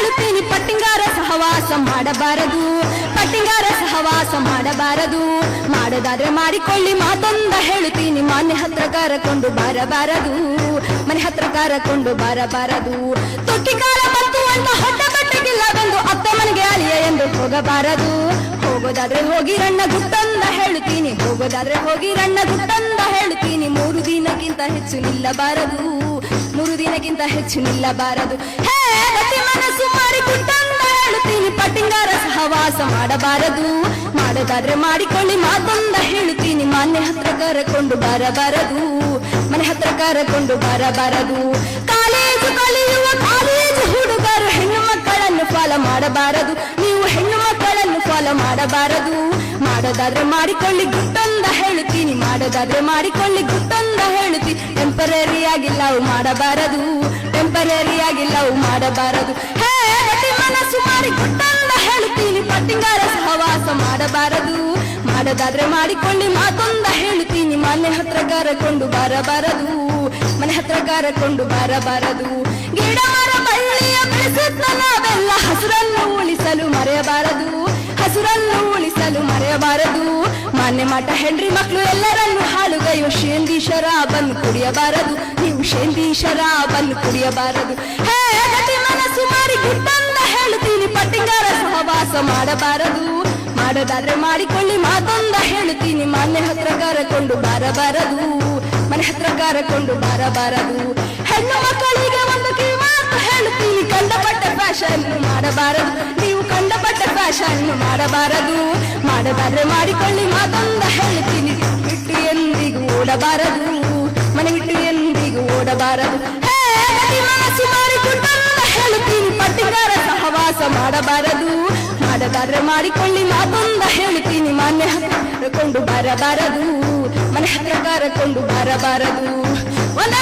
ಹೇಳುತ್ತೀನಿ, ಪಟ್ಟಿಂಗಾರ ಸಹವಾಸ ಮಾಡಬಾರದು, ಪಟ್ಟಿಂಗಾರ ಸಹವಾಸ ಮಾಡಬಾರದು. ಮಾಡೋದಾದ್ರೆ ಮಾಡಿಕೊಳ್ಳಿ ಮಾತೊಂದ ಹೇಳುತ್ತೀನಿ ಮನೆ ಹತ್ರ ಕರಕೊಂಡು ಬರಬಾರದು, ಮನೆ ಹತ್ರ ಕರಕೊಂಡು ಬರಬಾರದು. ತೊಟ್ಟಿಕಾರ ಬಂತು ಅಂತ ಹೊಟ್ಟ ಬಟ್ಟೆಗಿಲ್ಲವೆಂದು ಅತ್ತ ಮನೆಗೆ ಅಲಿಯ ಎಂದು ಹೋಗಬಾರದು. ಹೋಗೋದಾದ್ರೆ ಹೋಗಿ ರಣ್ಣ ಗುಟ್ಟಂದ ಹೇಳುತ್ತೀನಿ, ಹೋಗೋದಾದ್ರೆ ಹೋಗಿ ರಣ್ಣ ಗುಟ್ಟಂದ ಹೇಳುತ್ತೀನಿ. ಮೂರು ದಿನಕ್ಕಿಂತ ಹೆಚ್ಚು ನಿಲ್ಲಬಾರದು. ದಿನಕ್ಕಿಂತ ಹೆಚ್ಚು ನಿಲ್ಲಬಾರದು. ಮನಸ್ಸು ಹೇಳುತ್ತೀನಿ ಪಟ್ಟಿಂಗಾರ ಸಹವಾಸ ಮಾಡಬಾರದು. ಮಾಡದಾದ್ರೆ ಮಾಡಿಕೊಳ್ಳಿ ಮಾತೊಂದ ಹೇಳುತ್ತೀನಿ ಮನೆ ಹತ್ರ ಕರಕೊಂಡು ಬರಬಾರದು. ಮನೆ ಹತ್ರ ಕರಕೊಂಡು ಬರಬಾರದು. ಕಾಲೇಜು ಕಲಿಯುವ ಕಾಲೇಜು ಹುಡುಗರು ಹೆಣ್ಣು ಮಕ್ಕಳನ್ನು ಫಾಲೋ ಮಾಡಬಾರದು. ನೀವು ಹೆಣ್ಣು ಮಕ್ಕಳನ್ನು ಫಾಲೋ ಮಾಡಬಾರದು. ಮಾಡೋದಾದ್ರೆ ಮಾಡಿಕೊಳ್ಳಿ ಗುಟ್ಟಂದ ಹೇಳುತ್ತೀನಿ ಮಾಡೋದಾದ್ರೆ ಮಾಡಿಕೊಳ್ಳಿ ಗುಟ್ಟಂದ ಹೇಳುತ್ತೀನಿ ಟೆಂಪರರಿ ಆಗಿಲ್ಲ ಲವ್ ಮಾಡಬಾರದು ಟೆಂಪರರಿ ಆಗಿಲ್ಲ ಲವ್ ಮಾಡಬಾರದು. ಹೇ ಮನಸ್ಸು ಮಾಡಿ ಗುಟ್ಟಂದ ಹೇಳುತ್ತೀನಿ ಪಟ್ಟಿಂಗಾರ ಸಹವಾಸ ಮಾಡಬಾರದು. ಮಾಡೋದಾದ್ರೆ ಮಾಡಿಕೊಳ್ಳಿ ಮಾತೊಂದ ಹೇಳ್ತೀನಿ, ಮನೆ ಹತ್ರ ಕರಕೊಂಡು ಬರಬಾರದು. ಮನೆ ಹತ್ರ ಕರಕೊಂಡು ಬರಬಾರದು. ಗಿಡ ಮರ ಬಳ್ಳಿಯ ಬೆಳೆಸುತ್ತ ಮರೆಯಬಾರದು ಮಾನ್ಯ ಮಾಟ ಹೆಂಡ್ರಿ ಮಕ್ಕಳು ಎಲ್ಲರನ್ನು ಹಾಳುಗೈವ ಶೇಂದಿ ಶರಾಬನ್ನು ಕುಡಿಯಬಾರದು. ನೀವು ಶೇಂದಿ ಶರಾಬನ್ನು ಕುಡಿಯಬಾರದು. ಹೇ ಮನಸ್ಸು ಮಾರಿ ಗುಟ್ಟಂದ ಹೇಳುತ್ತೀನಿ. ಪಟ್ಟಿಂಗಾರ ಸಹವಾಸ ಮಾಡಬಾರದು. ಮಾಡೋದಾದ್ರೆ ಮಾಡಿಕೊಳ್ಳಿ ಮಾತೊಂದ ಹೇಳುತ್ತೀನಿ. ಮನೆ ಹತ್ರ ಕರಕೊಂಡು ಬಾರಬಾರದು. ಮನೆ ಹತ್ರ ಕರಕೊಂಡು ಬಾರಬಾರದು. ಹೆಣ್ಣು ಮಕ್ಕಳಿಗೆ ಒಂದು ಕಿವಿಮಾತು ಹೇಳುತ್ತೀನಿ. ಕಂಡಪಟ್ಟ ಫ್ಯಾಷನ್ ಮಾಡಬಾರದು. ಫ್ಯಾಷನ್ ಮಾಡಬಾರದು. ಮಾಡಬಾದ್ರೆ ಮಾಡಿಕೊಳ್ಳಿ ಮಾತೊಂದ ಹೇಳ್ತೀನಿ. ಬಿಟ್ಟು ಎಂದಿಗೂ ಓಡಬಾರದು. ಮನೆ ಬಿಟ್ಟು ಎಂದಿಗೂ ಓಡಬಾರದು. ಹೇ ಗತಿ ಮನಸ್ಸು ಮಾಡಿ ಗುಟ್ಟಂದ ಹೇಳುತ್ತೀನಿ ಪಟ್ಟಿಗಾರ ಸಹವಾಸ ಮಾಡಬಾರದು. ಮಾಡಬಾದ್ರೆ ಮಾಡಿಕೊಳ್ಳಿ ಮಾತೊಂದ ಹೇಳ್ತೀನಿ. ಮಾನ್ಯ ಹತ್ರ ಕೊಂಡು ಬರಬಾರದು. ಮನೆ ಹತ್ರ ಕರಕೊಂಡು ಬರಬಾರದು. ಒಂದೇ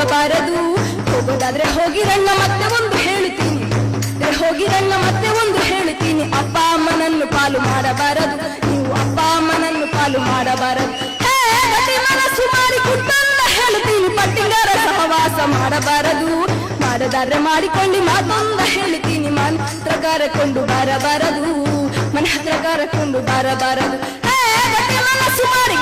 ಹೋಗಬಾರದು. ಹೋಗೋದಾದ್ರೆ ಹೋಗಿರಣ್ಣ, ಮತ್ತೆ ಒಂದು ಹೇಳ್ತೀನಿ. ಹೋಗಿರಣ್ಣ, ಮತ್ತೆ ಒಂದು ಹೇಳ್ತೀನಿ. ಅಪ್ಪ ಅಮ್ಮನನ್ನು ಪಾಲು ಮಾಡಬಾರದು. ನೀವು ಅಪ್ಪ ಅಮ್ಮನನ್ನು ಪಾಲು ಮಾಡಬಾರದು. ಮನಸ್ಸು ಹೇಳ್ತೀನಿ. ಪಟ್ಟಿಗಾರ ಸಹವಾಸ ಮಾಡಬಾರದು. ಮಾಡದಾದ್ರೆ ಮಾಡಿಕೊಂಡು ಮಾತೊಂದ ಹೇಳ್ತೀನಿ. ಮಂತ್ರ ಕರಕೊಂಡು ಬರಬಾರದು. ಮನೆ ಹತ್ರ ಕರಕೊಂಡು ಬರಬಾರದು ಮನಸ್ಸು ಮಾಡಿ